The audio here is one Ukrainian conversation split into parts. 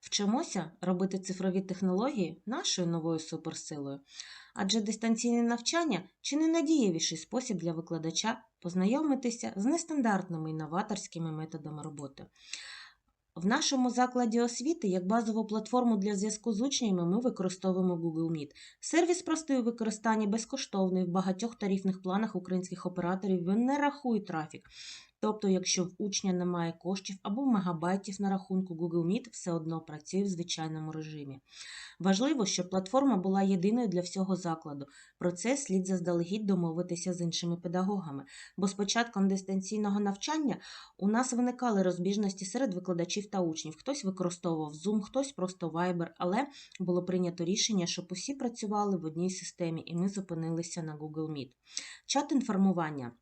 Вчимося робити цифрові технології нашою новою суперсилою. Адже дистанційне навчання чи не надієвіший спосіб для викладача познайомитися з нестандартними інноваторськими методами роботи. В нашому закладі освіти як базову платформу для зв'язку з учнями ми використовуємо Google Meet. Сервіс простий у використанні безкоштовний в багатьох тарифних планах українських операторів він не рахує трафік. Тобто, якщо в учня немає коштів або мегабайтів на рахунку, Google Meet все одно працює в звичайному режимі. Важливо, щоб платформа була єдиною для всього закладу. Про це слід заздалегідь домовитися з іншими педагогами, бо з початком дистанційного навчання у нас виникали розбіжності серед викладачів та учнів. Хтось використовував Zoom, хтось просто Viber, але було прийнято рішення, щоб усі працювали в одній системі, і ми зупинилися на Google Meet. Чат інформування.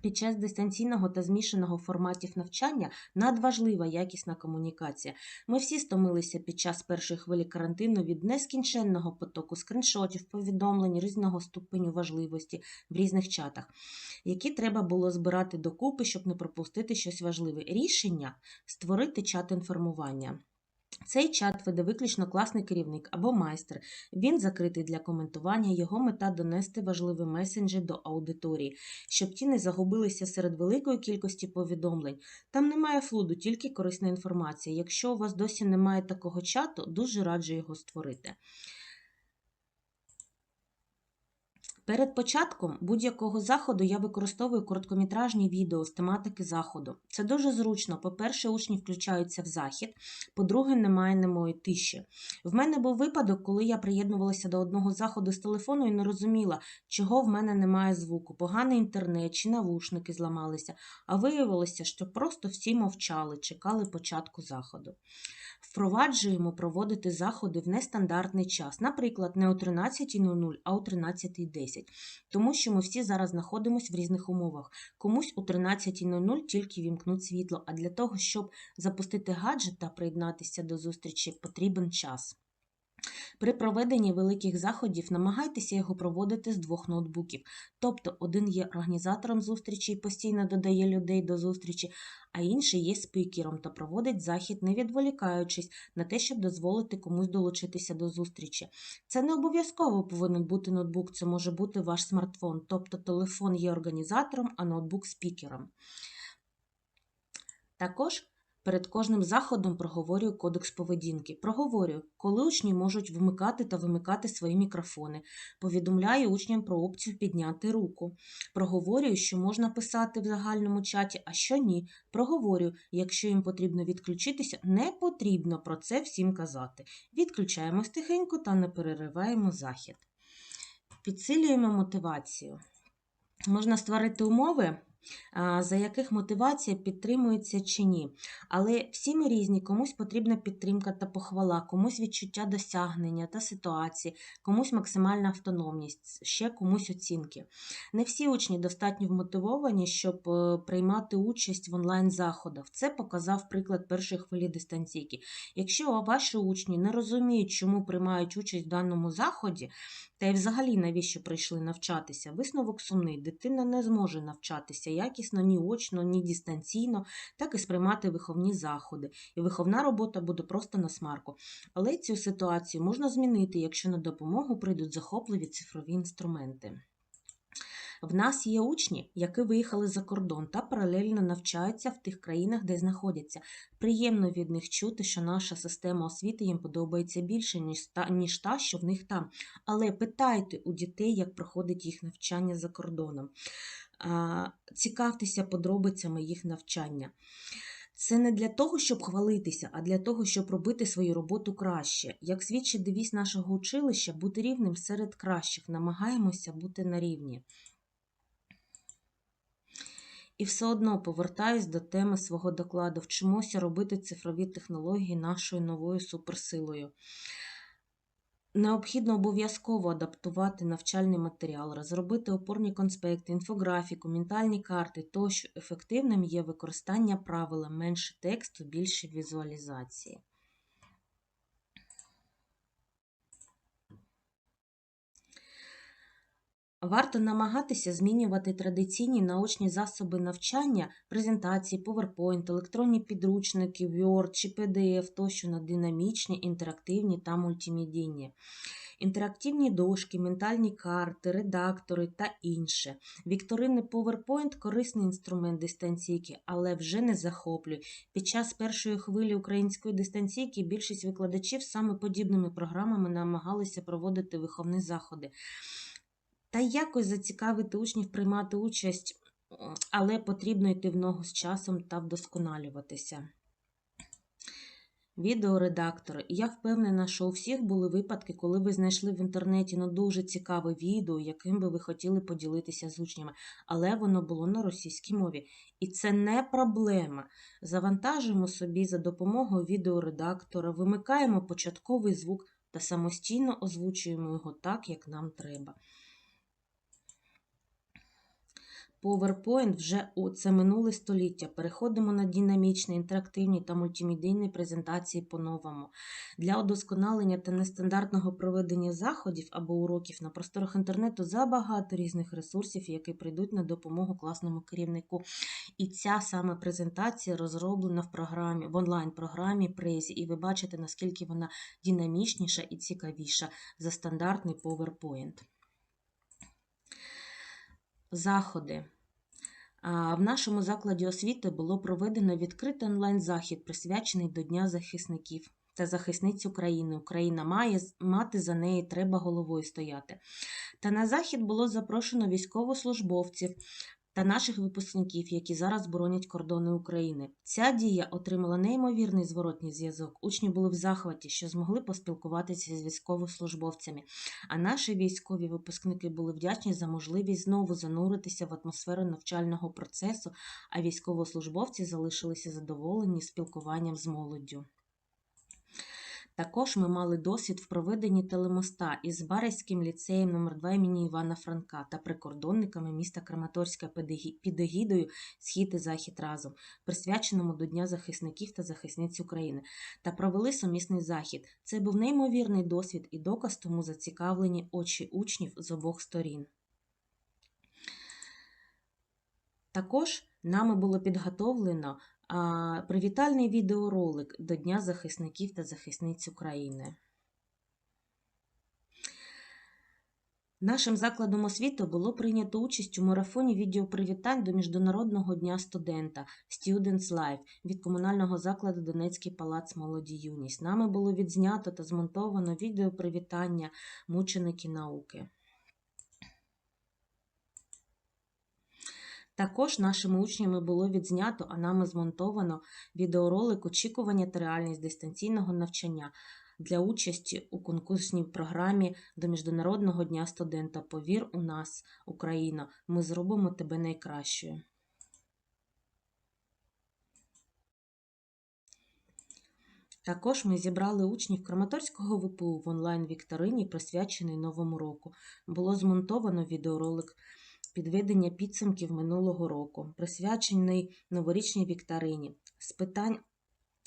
Під час дистанційного та змішаного форматів навчання надважлива якісна комунікація. Ми всі стомилися під час першої хвилі карантину від нескінченного потоку скріншотів, повідомлень різного ступеню важливості в різних чатах, які треба було збирати докупи, щоб не пропустити щось важливе. Рішення створити чат інформування. Цей чат веде виключно класний керівник або майстер. Він закритий для коментування. Його мета донести важливі месенджі до аудиторії, щоб ті не загубилися серед великої кількості повідомлень. Там немає флуду, тільки корисна інформація. Якщо у вас досі немає такого чату, дуже раджу його створити. Перед початком будь-якого заходу я використовую короткометражні відео з тематики заходу. Це дуже зручно. По-перше, учні включаються в захід, по-друге, немає немої тиші. В мене був випадок, коли я приєднувалася до одного заходу з телефону і не розуміла, чого в мене немає звуку, поганий інтернет чи навушники зламалися, а виявилося, що просто всі мовчали, чекали початку заходу. Впроваджуємо проводити заходи в нестандартний час, наприклад, не о 13.00, а о 13.10, тому що ми всі зараз знаходимося в різних умовах. Комусь о 13.00 тільки вімкнуть світло, а для того, щоб запустити гаджет та приєднатися до зустрічі, потрібен час. При проведенні великих заходів намагайтеся його проводити з двох ноутбуків. Тобто один є організатором зустрічі і постійно додає людей до зустрічі, а інший є спікером та проводить захід, не відволікаючись на те, щоб дозволити комусь долучитися до зустрічі. Це не обов'язково повинен бути ноутбук, це може бути ваш смартфон, тобто телефон є організатором, а ноутбук спікером. Також Перед кожним заходом проговорюю кодекс поведінки. Проговорюю, коли учні можуть вмикати та вимикати свої мікрофони. Повідомляю учням про опцію підняти руку. Проговорюю, що можна писати в загальному чаті, а що ні. Проговорюю, якщо їм потрібно відключитися, не потрібно про це всім казати. Відключаємось тихенько та не перериваємо захід. Підсилюємо мотивацію. Можна створити умови за яких мотивація підтримується чи ні. Але всі ми різні, комусь потрібна підтримка та похвала, комусь відчуття досягнення та ситуації, комусь максимальна автономність, ще комусь оцінки. Не всі учні достатньо вмотивовані, щоб е, приймати участь в онлайн-заходах. Це показав приклад першої хвилі дистанційки. Якщо ваші учні не розуміють, чому приймають участь в даному заході, та й взагалі навіщо прийшли навчатися, висновок сумний, дитина не зможе навчатися якісно, ні очно, ні дистанційно, так і сприймати виховні заходи. І виховна робота буде просто на смарку. Але цю ситуацію можна змінити, якщо на допомогу прийдуть захопливі цифрові інструменти. В нас є учні, які виїхали за кордон та паралельно навчаються в тих країнах, де знаходяться. Приємно від них чути, що наша система освіти їм подобається більше, ніж та, що в них там. Але питайте у дітей, як проходить їх навчання за кордоном. Цікавтеся подробицями їх навчання. Це не для того, щоб хвалитися, а для того, щоб робити свою роботу краще. Як свідчить девіз нашого училища, бути рівним серед кращих, намагаємося бути на рівні. І все одно повертаюсь до теми свого докладу. Вчимося робити цифрові технології нашою новою суперсилою. Необхідно обов'язково адаптувати навчальний матеріал, розробити опорні конспекти, інфографіку, ментальні карти, тощо ефективним є використання правила менше тексту, більше візуалізації. Варто намагатися змінювати традиційні наочні засоби навчання, презентації, PowerPoint, електронні підручники, Word чи PDF тощо на динамічні, інтерактивні та мультимедійні. Інтерактивні дошки, ментальні карти, редактори та інше. Вікторини PowerPoint – корисний інструмент дистанційки, але вже не захоплює. Під час першої хвилі української дистанційки більшість викладачів саме подібними програмами намагалися проводити виховні заходи. Та якось зацікавити учнів приймати участь, але потрібно йти в ногу з часом та вдосконалюватися. Відеоредактори. Я впевнена, що у всіх були випадки, коли ви знайшли в інтернеті ну, дуже цікаве відео, яким би ви хотіли поділитися з учнями, але воно було на російській мові. І це не проблема. Завантажуємо собі за допомогою відеоредактора, вимикаємо початковий звук та самостійно озвучуємо його так, як нам треба. PowerPoint вже у це минуле століття. Переходимо на динамічні, інтерактивні та мультимедійні презентації по-новому. Для удосконалення та нестандартного проведення заходів або уроків на просторах інтернету забагато різних ресурсів, які прийдуть на допомогу класному керівнику. І ця саме презентація розроблена в програмі, в онлайн-програмі Презі, і ви бачите, наскільки вона динамічніша і цікавіша за стандартний PowerPoint. Заходи. В нашому закладі освіти було проведено відкритий онлайн-захід, присвячений до Дня захисників та захисниць України. Україна має мати за неї треба головою стояти. Та на захід було запрошено військовослужбовців, та наших випускників, які зараз боронять кордони України. Ця дія отримала неймовірний зворотній зв'язок. Учні були в захваті, що змогли поспілкуватися з військовослужбовцями. А наші військові випускники були вдячні за можливість знову зануритися в атмосферу навчального процесу, а військовослужбовці залишилися задоволені спілкуванням з молоддю. Також ми мали досвід в проведенні телемоста із Барським ліцеєм номер 2 імені Івана Франка та прикордонниками міста Краматорська під егідою Схід і Захід разом, присвяченому до Дня захисників та захисниць України, та провели сумісний захід. Це був неймовірний досвід і доказ тому зацікавлені очі учнів з обох сторін. Також нами було підготовлено Привітальний відеоролик до Дня захисників та захисниць України. Нашим закладом освіти було прийнято участь у марафоні відеопривітань до Міжнародного дня студента Students Life від комунального закладу Донецький палац молоді юність. Нами було відзнято та змонтовано відеопривітання мученики науки. Також нашими учнями було відзнято, а нами змонтовано відеоролик очікування та реальність дистанційного навчання для участі у конкурсній програмі до Міжнародного дня студента. Повір у нас, Україна, ми зробимо тебе найкращою. Також ми зібрали учнів Краматорського ВПУ в онлайн-вікторині, присвячений Новому року. Було змонтовано відеоролик підведення підсумків минулого року, присвячений новорічній вікторині. З питань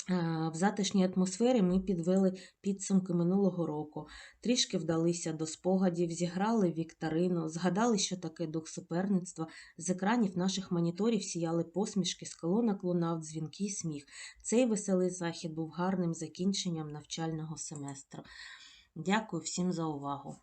е, в затишній атмосфері ми підвели підсумки минулого року, трішки вдалися до спогадів, зіграли вікторину, згадали, що таке дух суперництва. З екранів наших моніторів сіяли посмішки, з колонок лунав дзвінки і сміх. Цей веселий захід був гарним закінченням навчального семестру. Дякую всім за увагу!